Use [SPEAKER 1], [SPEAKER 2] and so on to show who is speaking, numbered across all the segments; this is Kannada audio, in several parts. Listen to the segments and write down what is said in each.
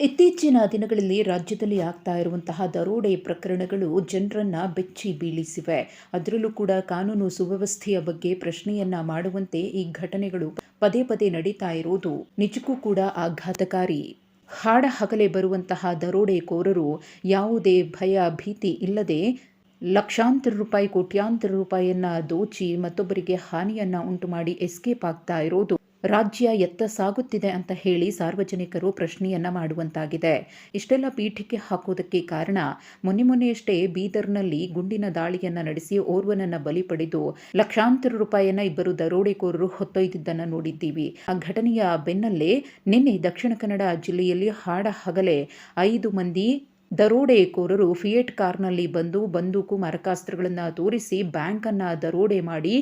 [SPEAKER 1] ಇತ್ತೀಚಿನ ದಿನಗಳಲ್ಲಿ ರಾಜ್ಯದಲ್ಲಿ ಆಗ್ತಾ ಇರುವಂತಹ ದರೋಡೆ ಪ್ರಕರಣಗಳು ಜನರನ್ನ ಬೆಚ್ಚಿ ಬೀಳಿಸಿವೆ. ಅದರಲ್ಲೂ ಕೂಡ ಕಾನೂನು ಸುವ್ಯವಸ್ಥೆಯ ಬಗ್ಗೆ ಪ್ರಶ್ನೆಯನ್ನ ಮಾಡುವಂತೆ ಈ ಘಟನೆಗಳು ಪದೇ ಪದೇ ನಡೀತಾ ಇರುವುದು ನಿಜಕ್ಕೂ ಕೂಡ ಆಘಾತಕಾರಿ. ಹಾಡ ಹಗಲೆ ಬರುವಂತಹ ದರೋಡೆಕೋರರು ಯಾವುದೇ ಭಯ, ಭೀತಿ ಇಲ್ಲದೆ ಲಕ್ಷಾಂತರ ರೂಪಾಯಿ, ಕೋಟ್ಯಾಂತರ ರೂಪಾಯಿಯನ್ನ ದೋಚಿ ಮತ್ತೊಬ್ಬರಿಗೆ ಹಾನಿಯನ್ನ ಉಂಟು ಮಾಡಿ ಎಸ್ಕೇಪ್ ಆಗ್ತಾ ಇರೋದು ರಾಜ್ಯ ಎತ್ತ ಸಾಗುತ್ತಿದೆ ಅಂತ ಹೇಳಿ ಸಾರ್ವಜನಿಕರು ಪ್ರಶ್ನೆಯನ್ನ ಮಾಡುವಂತಾಗಿದೆ. ಇಷ್ಟೆಲ್ಲ ಪೀಠಕ್ಕೆ ಹಾಕೋದಕ್ಕೆ ಕಾರಣ ಮೊನ್ನೆ ಮೊನ್ನೆಯಷ್ಟೇ ಬೀದರ್ನಲ್ಲಿ ಗುಂಡಿನ ದಾಳಿಯನ್ನ ನಡೆಸಿ ಓರ್ವನನ್ನ ಬಲಿ ಪಡೆದು ಲಕ್ಷಾಂತರ ರೂಪಾಯಿಯನ್ನ ಇಬ್ಬರು ದರೋಡೆಕೋರರು ಹೊತ್ತೊಯ್ದಿದ್ದನ್ನು ನೋಡಿದ್ದೀವಿ. ಆ ಘಟನೆಯ ಬೆನ್ನಲ್ಲೇ ನಿನ್ನೆ ದಕ್ಷಿಣ ಕನ್ನಡ ಜಿಲ್ಲೆಯಲ್ಲಿ ಹಾಡ ಹಗಲೇ ಐದು ಮಂದಿ ದರೋಡೆಕೋರರು ಫಿಯೇಟ್ ಕಾರ್ನಲ್ಲಿ ಬಂದು ಬಂದೂಕು ಮರಕಾಸ್ತ್ರಗಳನ್ನು ತೋರಿಸಿ ಬ್ಯಾಂಕನ್ನು ದರೋಡೆ ಮಾಡಿ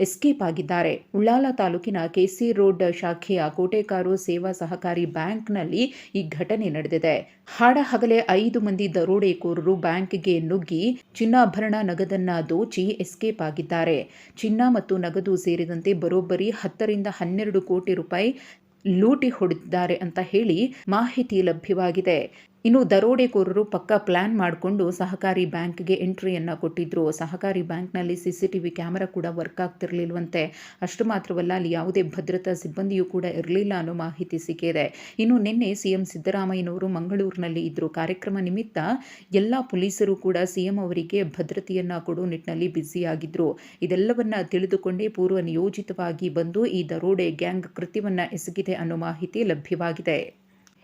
[SPEAKER 1] ಎಸ್ಕೇಪ್ ಆಗಿದ್ದಾರೆ. ಉಳ್ಳಾಲ ತಾಲೂಕಿನ ಕೆಸಿ ರೋಡ್ ಶಾಖೆಯ ಕೋಟೆಕಾರು ಸೇವಾ ಸಹಕಾರಿ ಬ್ಯಾಂಕ್ನಲ್ಲಿ ಈ ಘಟನೆ ನಡೆದಿದೆ. ಹಾಡ ಹಗಲೇ ಐದು ಮಂದಿ ದರೋಡೆಕೋರರು ಬ್ಯಾಂಕ್ಗೆ ನುಗ್ಗಿ ಚಿನ್ನಾಭರಣ ನಗದನ್ನ ದೋಚಿ ಎಸ್ಕೇಪ್ ಆಗಿದ್ದಾರೆ. ಚಿನ್ನ ಮತ್ತು ನಗದು ಸೇರಿದಂತೆ ಬರೋಬ್ಬರಿ ಹತ್ತರಿಂದ ಹನ್ನೆರಡು ಕೋಟಿ ರೂಪಾಯಿ ಲೂಟಿ ಹೊಡೆದಿದ್ದಾರೆ ಅಂತ ಹೇಳಿ ಮಾಹಿತಿ ಲಭ್ಯವಾಗಿದೆ. ಇನ್ನು ದರೋಡೆಕೋರರು ಪಕ್ಕ ಪ್ಲಾನ್ ಮಾಡಿಕೊಂಡು ಸಹಕಾರಿ ಬ್ಯಾಂಕ್ಗೆ ಎಂಟ್ರಿಯನ್ನು ಕೊಟ್ಟಿದ್ರು. ಸಹಕಾರಿ ಬ್ಯಾಂಕ್ನಲ್ಲಿ C C T V camera ಕೂಡ ವರ್ಕ್ ಆಗ್ತಿರಲಿಲ್ಲವಂತೆ ಅಷ್ಟು ಮಾತ್ರವಲ್ಲ, ಅಲ್ಲಿ ಯಾವುದೇ ಭದ್ರತಾ ಸಿಬ್ಬಂದಿಯೂ ಕೂಡ ಇರಲಿಲ್ಲ ಅನ್ನೋ ಮಾಹಿತಿ ಸಿಕ್ಕಿದೆ. ಇನ್ನು ನಿನ್ನೆ ಸಿಎಂ ಸಿದ್ದರಾಮಯ್ಯನವರು ಮಂಗಳೂರಿನಲ್ಲಿ ಇದ್ದರು ಕಾರ್ಯಕ್ರಮ ನಿಮಿತ್ತ ಎಲ್ಲ ಪೊಲೀಸರು ಕೂಡ ಸಿಎಂ ಅವರಿಗೆ ಭದ್ರತೆಯನ್ನು ಕೊಡೋ ನಿಟ್ಟಿನಲ್ಲಿ ಬ್ಯುಸಿಯಾಗಿದ್ದರು ಇದೆಲ್ಲವನ್ನ ತಿಳಿದುಕೊಂಡೇ ಪೂರ್ವ ನಿಯೋಜಿತವಾಗಿ ಬಂದು ಈ ದರೋಡೆ ಗ್ಯಾಂಗ್ ಕೃತ್ಯವನ್ನ ಎಸಗಿದೆ ಅನ್ನೋ ಮಾಹಿತಿ ಲಭ್ಯವಾಗಿದೆ.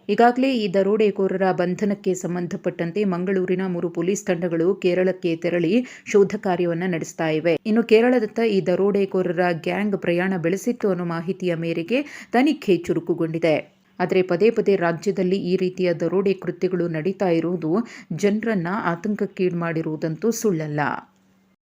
[SPEAKER 1] ಈಗಾಗಲೇ ಈ ದರೋಡೆಕೋರರ ಬಂಧನಕ್ಕೆ ಸಂಬಂಧಪಟ್ಟಂತೆ ಮಂಗಳೂರಿನ ಮೂರು ಪೊಲೀಸ್ ತಂಡಗಳು ಕೇರಳಕ್ಕೆ ತೆರಳಿ ಶೋಧ ಕಾರ್ಯವನ್ನು ನಡೆಸ್ತಾ ಇವೆ. ಇನ್ನು ಕೇರಳದತ್ತ ಈ ದರೋಡೆಕೋರರ ಗ್ಯಾಂಗ್ ಪ್ರಯಾಣ ಬೆಳೆಸಿತ್ತು ಅನ್ನೋ ಮಾಹಿತಿಯ ಮೇರೆಗೆ ತನಿಖೆ ಚುರುಕುಗೊಂಡಿದೆ. ಆದರೆ ಪದೇ ಪದೇ ರಾಜ್ಯದಲ್ಲಿ ಈ ರೀತಿಯ ದರೋಡೆ ಕೃತ್ಯಗಳು ನಡೀತಾ ಇರುವುದು ಜನರನ್ನ ಆತಂಕಕ್ಕೀಡು ಮಾಡಿರುವುದಂತೂ ಸುಳ್ಳಲ್ಲ.